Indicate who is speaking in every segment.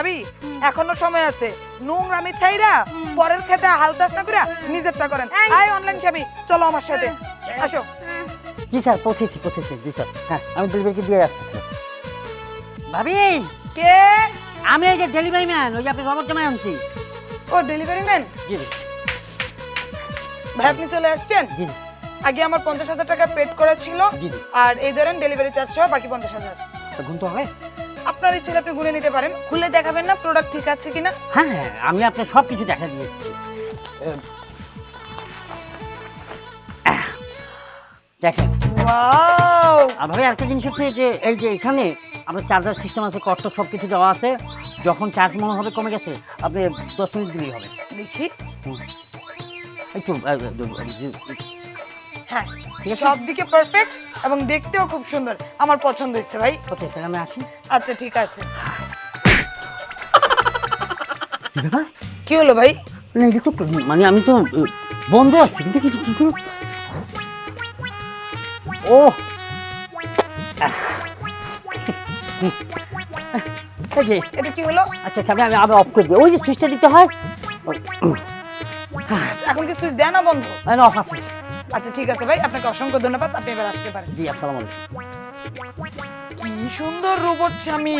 Speaker 1: ভাবি এখনও সময় আছে। নোংরামি ছাইরা পরের খেতে হালতাস না করে নিজেরটা করেন। আয় অনলাইন ছবি চলো আমার সাথে। আসো।
Speaker 2: জি স্যার পৌঁছেছি পৌঁছেছি। জি স্যার হ্যাঁ আমি ডেলিভারিকে দিয়ে আসছি ভাবি!
Speaker 1: কে?
Speaker 2: আমি এই যে ডেলিভারি ম্যান ওই যে আপনি খবর জমা আনছি।
Speaker 1: ও ডেলিভারি ম্যান
Speaker 2: জি জি।
Speaker 1: ভাই আপনি চলে আসছেন?
Speaker 2: জি
Speaker 1: আগে আমার পঞ্চাশ হাজার টাকা পেড করা ছিল।
Speaker 2: জি জি।
Speaker 1: আর এই ধরেন ডেলিভারি চার্জ সহ বাকি পঞ্চাশ হাজার।
Speaker 2: তো গুনতে হবে।
Speaker 1: আপনার ইচ্ছে হলে আপনি গুনে নিতে পারেন। খুলে দেখাবেন না প্রোডাক্ট ঠিক আছে কিনা?
Speaker 2: হ্যাঁ হ্যাঁ আমি আপনার সব কিছু দেখা দিয়েছি দেখেন।
Speaker 1: ওয়াও
Speaker 2: আর একটা জিনিস হচ্ছে যে এই যে এখানে আপনার চার্জার সিস্টেম আছে কষ্ট সব কিছু দেওয়া আছে। যখন চার্জ মনে হবে কমে গেছে আপনি দশ মিনিট দিলেই হবে।
Speaker 1: দেখি
Speaker 2: একটু
Speaker 1: হ্যাঁ। সব দিকে পারফেক্ট এবং দেখতেও খুব সুন্দর। আমার পছন্দ হয়েছে ভাই।
Speaker 2: ওকে তাহলে আমি আসি।
Speaker 1: আচ্ছা ঠিক আছে।
Speaker 2: কি
Speaker 1: হলো ভাই?
Speaker 2: না এটা তো মানে আমি তো বন্ধ আছি। কিন্তু কিছু কিন্তু ও!
Speaker 1: এটা কি হলো?
Speaker 2: আচ্ছা আমি আবার অফ করে দিই। ওই যে সুইচটা দিতে হয়।
Speaker 1: এখন কি সুইচ দেয় না বন্ধ?
Speaker 2: না অফ আছে।
Speaker 1: আচ্ছা ঠিক আছে ভাই আপনাকে অসংখ্য ধন্যবাদ আপনি এবার আসতে পারেন।
Speaker 2: জি আসসালামু আলাইকুম।
Speaker 1: কি সুন্দর রোবট স্বামী।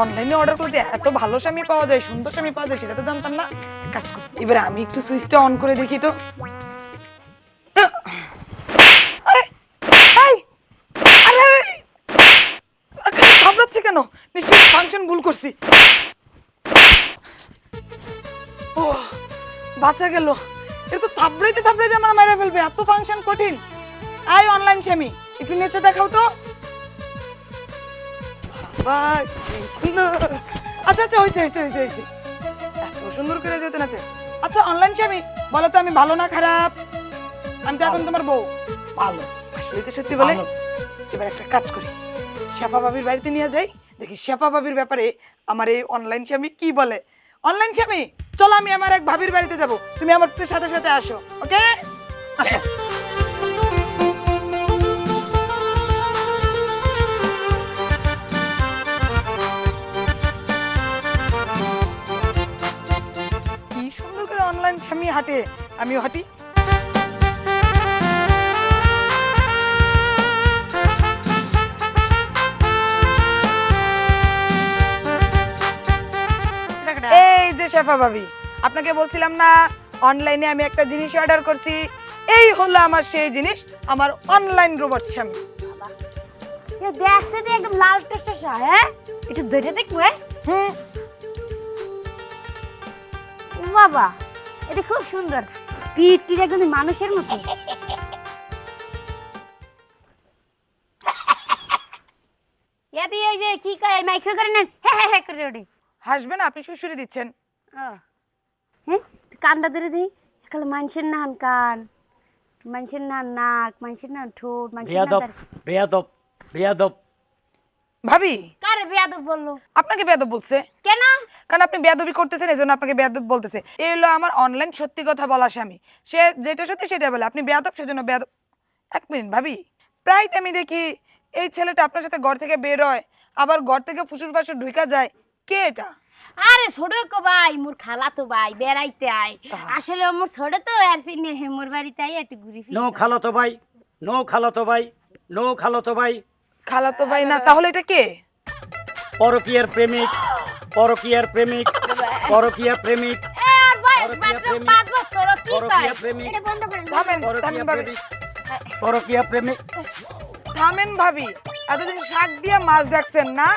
Speaker 1: অনলাইনে অর্ডার করতে এত ভালো স্বামী পাওয়া যায় সুন্দর স্বামী পাওয়া যায় সেটা তো জানতাম না। কাজ করি। এবারে আমি একটু সুইচটা অন করে দেখি তো। ঘাবড়াচ্ছে কেন? নিশ্চয়ই ফাংশন ভুল করছি। ও বাঁচা গেল। তো থাবড়াইতে থাবড়াইতে আমার মেরে ফেলবে এত ফাংশন কঠিন। আই অনলাইন স্বামী একটু নিচে দেখাও তো। আচ্ছা আচ্ছা হয়েছে হয়েছে হয়েছে হয়েছে। এত সুন্দর করে যেতে নাচে আচ্ছা অনলাইন স্বামী বলো তো আমি ভালো না খারাপ? আমি তো এখন তোমার বউ।
Speaker 2: ভালো।
Speaker 1: আসলে তো সত্যি বলে এবার একটা কাজ করি। শেফা বাবির বাড়িতে নিয়ে যাই। দেখি শেফা বাবির ব্যাপারে আমার এই অনলাইন স্বামী কি বলে। অনলাইন স্বামী চলো আমি আমার এক ভাবির বাড়িতে যাব। তুমি আমার সাথে সাথে আসো, ওকে? আসো। কি সুন্দর করে অনলাইন স্বামী হাঁটে। আমিও হাঁটি। এই শেফা ভাবি। আপনাকে বলছিলাম না অনলাইনে আমি একটা জিনিস অর্ডার করছি। এই হলো আমার সেই জিনিস আমার অনলাইন রোবট স্বামী।
Speaker 3: দেখতে তো একদম লাল টসটসা হ্যাঁ? একটু ধরে দেখব হ্যাঁ? ও বাবা এটা খুব সুন্দর। পিঠ টিট একদম মানুষের মতো। ওই যে কি কয় মাইক্রো করে নেন। হ্যাঁ হ্যাঁ হ্যাঁ করে ওঠে।
Speaker 1: হাসবেন আপনি শুশুরি দিচ্ছেন।
Speaker 3: হ্যাঁ কানটা ধরে দিই। এখানে মানুষের নান কান। মানুষের নান নাক মানুষের নান ঠোঁট মানুষের
Speaker 2: বেয়াদব বেয়াদব বেয়াদব।
Speaker 1: ভাবি!
Speaker 3: কারে বেয়াদব বলল?
Speaker 1: আপনাকে বেয়াদব বলছে?
Speaker 3: কেন?
Speaker 1: কারণ আপনি বেয়াদবি করতেছেন এই জন্য আপনাকে বেয়াদব বলতেছে। এই হলো আমার অনলাইন সত্যি কথা বলা স্বামী। সে যেটা সত্যি সেটা বলে। আপনি বেয়াদব সেজন্য বেয়াদব। এক মিনিট ভাবি প্রায় আমি দেখি এই ছেলেটা আপনার সাথে ঘর থেকে বের হয় আবার ঘর থেকে ফুসুর ফাসুর ঢুকা যায়। কে এটা?
Speaker 3: আরে ছোট কো ভাই মোর খালা তো ভাই বেড়াইতে আয়। আসলে মোর ছোট তো আর ফিরনে হে মোর বাড়িতে আই একটু ঘুরি ফিরি
Speaker 2: নো খালাতো ভাই নো খালাতো ভাই নো খালাতো ভাই।
Speaker 1: খালাতো ভাই না তাহলে এটা কে?
Speaker 2: পরকীয়ার প্রেমিক পরকীয়ার প্রেমিক পরকীয়ার প্রেমিক
Speaker 3: এ, আর বয়স মাত্র
Speaker 2: প্রেমিক।
Speaker 3: পাঁচ বছর ও কি
Speaker 2: প্রেমিক।
Speaker 3: এটা বন্ধ করেন
Speaker 1: থামেন ভাবি।
Speaker 2: প্রেমিক প্রেমিক।
Speaker 1: থামেন ভাবি এতদিন শাক দিয়ে মাছ ডাকছেন না?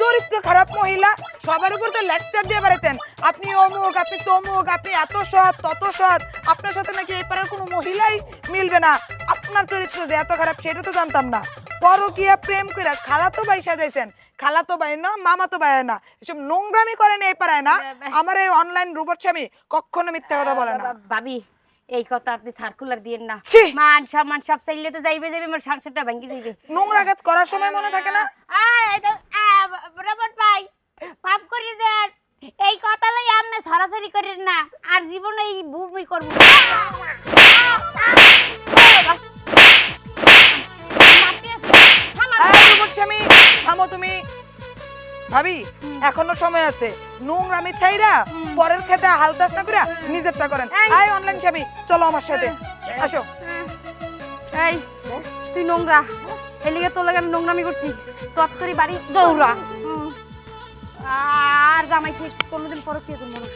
Speaker 1: চরিত্র খারাপ মহিলা সবার উপর তো লেকচার দিয়ে বেড়াতেন আপনি অমুক আপনি তমুক আপনি এত সৎ তত সৎ। আপনার সাথে নাকি এই পাড়ার কোনো মহিলাই মিলবে না। আপনার চরিত্র যে এত খারাপ সেটা তো জানতাম না। পরকিয়া প্রেম করে খালাতো ভাই সাজাইছেন। খালাতো ভাই না মামাতো ভাই না। এসব নোংরামি করেন এই পাড়ায় না। আমার এই অনলাইন রোবট স্বামী কখনো মিথ্যা কথা বলে না।
Speaker 3: ভাবি এই কথা আপনি সার্কুলার দিয়েন না! মান সম্মান সব চাইলে তো যাইবে যাবে মোর সংসারটা ভাঙ্গি যাইবে।
Speaker 1: নোংরা কাজ করার সময় মনে থাকে না?
Speaker 3: আহ, ভাই। মাফ করে দেন। এই কথা লই আমি সরাসরি করেন না আর জীবনে এই বুবুই করব।
Speaker 1: স্বামী থামো তুমি। ভাবি এখনও সময় আছে। নোংরামি ছাইরা পরের খেতে হালতাস না করে নিজেরটা করেন। আয় অনলাইন ছবি চলো আমার সাথে। আসো।
Speaker 3: এই তুই নোংরা। এই লিগে তোর লাগে আমি নোংরামি করছি। তৎকরি বাড়ি দৌড়া। আর জামাই ঠিক কোনোদিন পরে কি করব না?